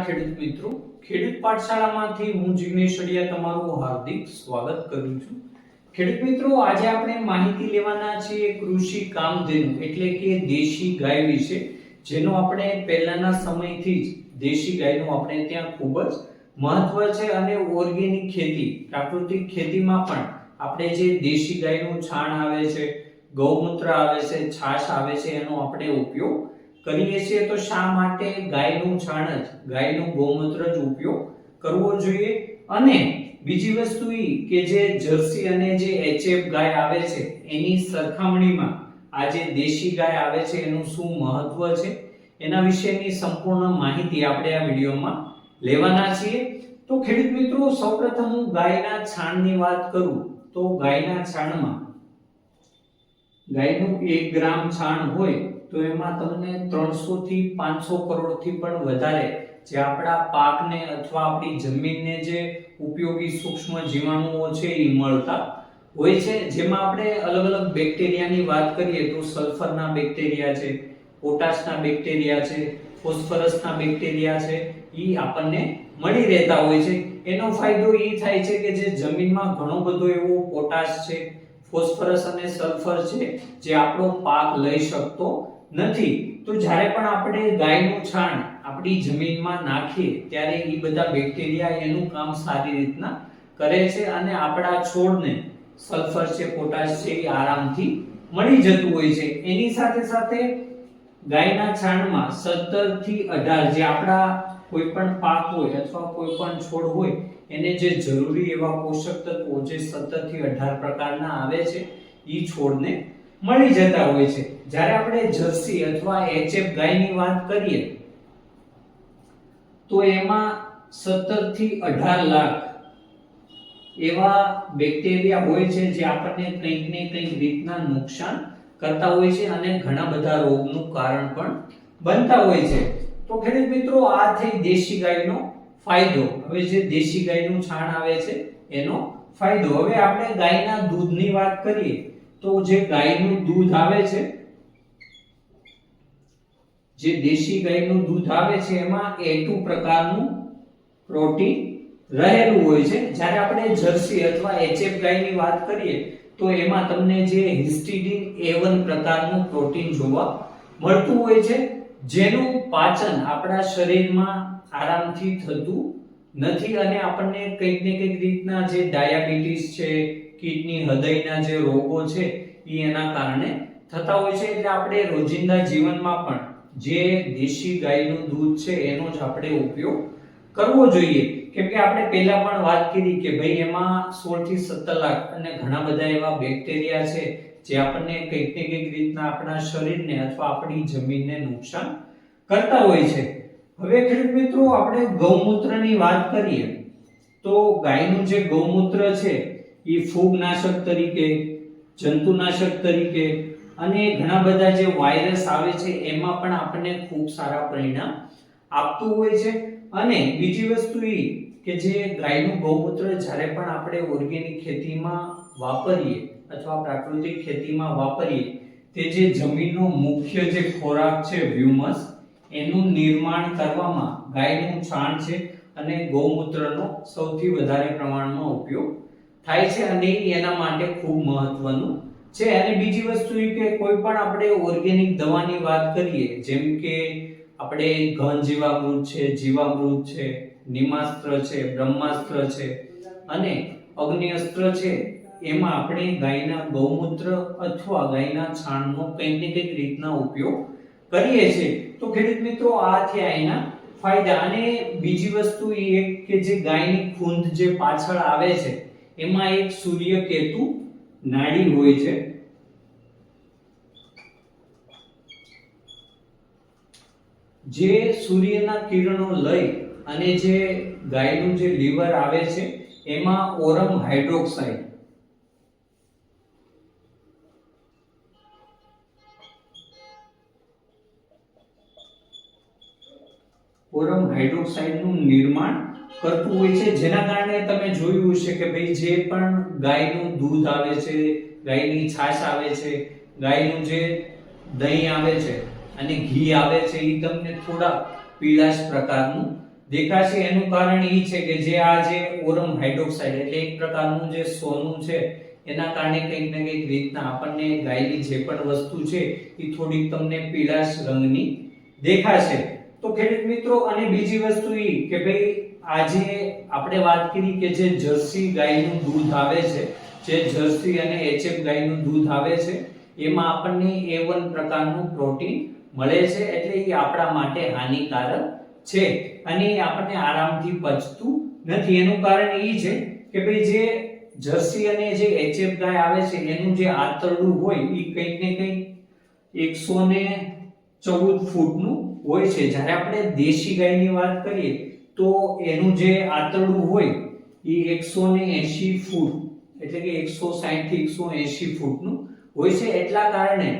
ખેડૂત મિત્રો, ખેડૂત પાઠશાળામાંથી હું જિગ્નેશ અડિયા તમારું હાર્દિક સ્વાગત કરું છું. ખેડૂત મિત્રો, આજે આપણે માહિતી લેવાના છીએ કૃષિ કામધેનુ, એટલે કે દેશી ગાય વિશે, જેનો આપણે પહેલાના સમયથી જ દેશી ગાયનું આપણે ત્યાં ખૂબ જ મહત્વ છે અને ઓર્ગેનિક ખેતી, પ્રાકૃતિક ખેતીમાં પણ આપણે જે દેશી ગાયનું છાણ આવે છે, ગૌમૂત્ર આવે છે, છાશ આવે છે, એનો આપણે ઉપયોગ કરીએ છીએ તો શા માટે ગાયનું છાણ જ, ગાયનું ગૌમૂત્ર જ ઉપયોગ કરવો જોઈએ? અને બીજી વસ્તુ એ કે જે જર્સી અને જે એચએફ ગાય આવે છે, એની સરખામણીમાં આ જે દેશી ગાય આવે છે, એનું શું મહત્વ છે? એના વિશેની સંપૂર્ણ માહિતી આપણે આ વિડીયોમાં લેવાના છીએ. તો ખેડૂત મિત્રો, સૌપ્રથમ હું ગાયના છાણની વાત કરું, તો ગાયના છાણમાં ગાયનું એક ગ્રામ છાણ હોય તો એમાં તમને ત્રણસો થી પાંચસો કરોડથી પણ વધારે જે આપણા પાકને અથવા આપણી જમીનને જે ઉપયોગી સૂક્ષ્મ જીવાણુઓ છે એ મળતા હોય છે. જેમાં આપણે અલગ અલગ બેક્ટેરિયાની વાત કરીએ તો સલ્ફરના બેક્ટેરિયા છે, પોટાશના બેક્ટેરિયા છે, ફોસ્ફરસના બેક્ટેરિયા છે એ આપણને મળી રહેતા હોય છે. એનો ફાયદો એ થાય છે કે જે જમીનમાં ઘણો બધો એવો પોટાશ છે, ફોસ્ફરસ અને સલ્ફર છે જે આપણો પાક લઈ શકતો નથી. તો જ્યારે પણ આપણે ગાયનું છાણ આપણી જમીનમાં નાખીએ, ત્યારે એ બધા બેક્ટેરિયા એનું કામ સારી રીતના કરે છે અને આપણા છોડને સલ્ફર છે, પોટાશ છે એ આરામથી મળી જતું હોય છે. એની સાથે સાથે ગાયના છાણમાં 17 થી 18 જે આપણા કોઈ પણ પાક હોય અથવા કોઈ પણ છોડ હોય, એને જે જરૂરી એવા પોષક તત્વો જે 17 થી 18 પ્રકારના આવે છે એ છોડને મળી જતા હોય છે. જ્યારે આપણે જર્સી અથવા એચએફ ગાયની વાત કરીએ, તો એમાં 17 થી 18 લાખ એવા બેક્ટેરિયા હોય છે જે આપણને કંઈક ને કંઈક રીતના નુકસાન કરતા હોય છે અને ઘણા બધા રોગનું કારણ પણ બનતા હોય છે. તો ખેડૂત મિત્રો, આ થઈ દેશી ગાયનો ફાયદો. હવે જે દેશી ગાયનું છાણ આવે છે, એનો ફાયદો. હવે આપણે ગાયના દૂધની વાત કરીએ તો જે ગાયનું દૂધ આવે છે, જે દેશી ગાયનું દૂધ આવે છે, એમાં A2 પ્રકારનું પ્રોટીન રહેલું હોય છે. જ્યારે આપણે જર્સી અથવા એચએફ ગાયની વાત કરીએ, તો એમાં તમને જે હિસ્ટિડિન A1 પ્રકારનું પ્રોટીન જોવા મળતું હોય છે. જેનું પાચન આપણા શરીરમાં આરામથી થતું નથી અને આપણને કંઈક ને કંઈક રીતના જે ડાયાબિટીસ છે કિડની હૃદયના જે રોગો છે એ એના કારણે થતા હોય છે. એટલે આપણે રોજિંદા જીવનમાં પણ જે દેશી ગાયનું દૂધ છે, એનો જ આપણે ઉપયોગ કરવો જોઈએ. કેમ કે આપણે પહેલા પણ વાત કરી કે ભાઈ એમાં સોળથી 17 લાખ અને ઘણા બધા એવા બેક્ટેરિયા છે, જે આપણને કંઈક ને કંઈક રીતના આપણા શરીરને અથવા આપણી જમીનને નુકસાન કરતા હોય છે. હવે ખેડૂત મિત્રો, આપણે ગૌમૂત્રની વાત કરીએ, તો ગાયનું જે ગૌમૂત્ર છે એ ફૂગનાશક તરીકે, જંતુનાશક તરીકે અને ઘણા બધા જે વાયરસ આવે છે, એમાં પણ આપણને ખૂબ સારા પરિણામ આપતું હોય છે. અને બીજી વસ્તુ એ કે જે ગાયનું ગૌમૂત્ર જ્યારે પણ આપણે ઓર્ગેનિક ખેતીમાં વાપરીએ અથવા પ્રાકૃતિક ખેતીમાં વાપરીએ, તે જે જમીનનો મુખ્ય જે ખોરાક છે વ્યુમસ, એનું નિર્માણ કરવામાં ગાયનું છાણ છે અને ગૌમૂત્રનો સૌથી વધારે પ્રમાણમાં ઉપયોગ થાય છે અને એના માટે ખૂબ મહત્વનું છે. અને બીજી વસ્તુ એ કે કોઈ પણ આપણે ઓર્ગેનિક દવાની વાત કરીએ, જેમ કે આપણે ઘન જીવામૃત છે જીવામૃત છે, નિમાસ્ત્ર છે, બ્રહ્માસ્ત્ર છે અને અગ્નિઅસ્ત્ર છે, એમાં આપણે ગાયના ગૌમૂત્ર અથવા ગાયના છાણનો કંઈક ને કંઈક રીતના ઉપયોગ કરીએ છીએ. તો ખેડૂત મિત્રો, આ થયા એના ફાયદા. અને બીજી વસ્તુ એ કે જે ગાયની ખૂંદ જે પાછળ આવે છે એમાં એક સૂર્ય કેતુ નાડી હોય છે. જે સૂર્યના કિરણો લઈ અને જે ગાયનું જે લીવર આવે છે, એમાં ઓરમ હાઇડ્રોક્સાઇડ. ઓરમ હાઇડ્રોક્સાઇડનું નિર્માણ કરતું હોય છે. જેના કારણે તમે જોયું હશે કે ભાઈ જે પણ ગાયનું દૂધ આવે છે, ગાયની છાશ આવે છે, ગાયનું જે દહીં આવે છે અને ઘી આવે છે એ તમને થોડા પીળાશ પ્રકારનું દેખાશે. એનું કારણ એ છે કે જે આ જે ઓરમ હાઇડ્રોક્સાઇડ એટલે એક પ્રકારનું જે સોનું છે, એના કારણે કંઈક ને કંઈક રીતના આપણને ગાયની જે પણ વસ્તુ છે એ થોડીક તમને પીળાશ રંગની દેખાશે. તો ખેડૂત મિત્રો, અને બીજી વસ્તુ એ કે ભાઈ આજે આપણે વાત કરી કે જે જર્સી ગાયનું દૂધ આવે છે, જે જર્સી અને એચએફ ગાયનું દૂધ આવે છે, એમાં આપણને એ વન પ્રકારનું પ્રોટીન મળે છે એટલે એ આપણા માટે હાનિકારક છે અને એ આપણને આરામથી પચતું નથી. એનું કારણ એ છે કે ભાઈ જે જર્સી અને જે એચએફ ગાય આવે છે, એનું જે આંતરડું હોય એ કંઈક ને કંઈક એકસો ને ચૌદ ફૂટનું હોય છે. જ્યારે આપણે દેશી ગાયની વાત કરીએ તો એનું જે આંતરડું હોય, એ એકસો ને એંશી ફૂટ, એટલે કે એકસો સાહીઠથી એકસો એંશી ફૂટનું હોય છે. એટલા કારણે,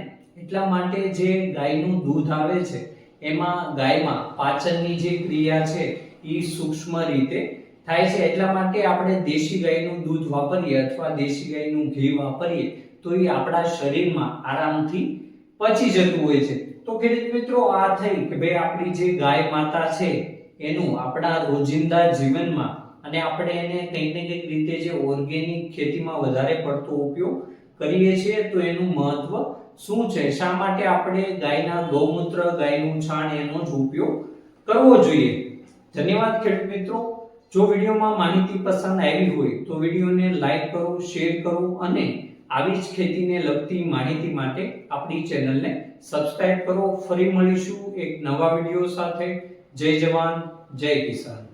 એટલા માટે જે ગાયનું દૂધ આવે છે, એમાં ગાયમાં પાચનની જે ક્રિયા છે, એ સૂક્ષ્મ રીતે થાય છે. એટલા માટે આપણે દેશી ગાયનું દૂધ વાપરીએ અથવા દેશી ગાયનું ઘી વાપરીએ, તો એ આપણા શરીરમાં આરામથી પચી જતું હોય છે. તો ખેડૂત મિત્રો, આ થઈ કે ભાઈ આપણી જે ગાય માતા છે એનું આપણા રોજિંદા જીવનમાં અને આપણે એને કંઈક ને કંઈક રીતે જે ઓર્ગેનિક ખેતીમાં વધારે પડતો ઉપયોગ કરીએ છીએ, તો એનું મહત્વ શું છે? શા માટે આપણે ગાયના ગૌમૂત્ર, ગાયનું છાણ એનો જ ઉપયોગ કરવો જોઈએ? ધન્યવાદ ખેડૂત મિત્રો. જો વિડીયોમાં માહિતી પસંદ આવી હોય, તો વિડીયોને લાઈક કરો, શેર કરો અને આવી જ ખેતીને લગતી માહિતી માટે આપણી ચેનલને સબસ્ક્રાઇબ કરો. ફરી મળીશું એક નવા વીડિયો સાથે. જય જવાન જય કિસાન.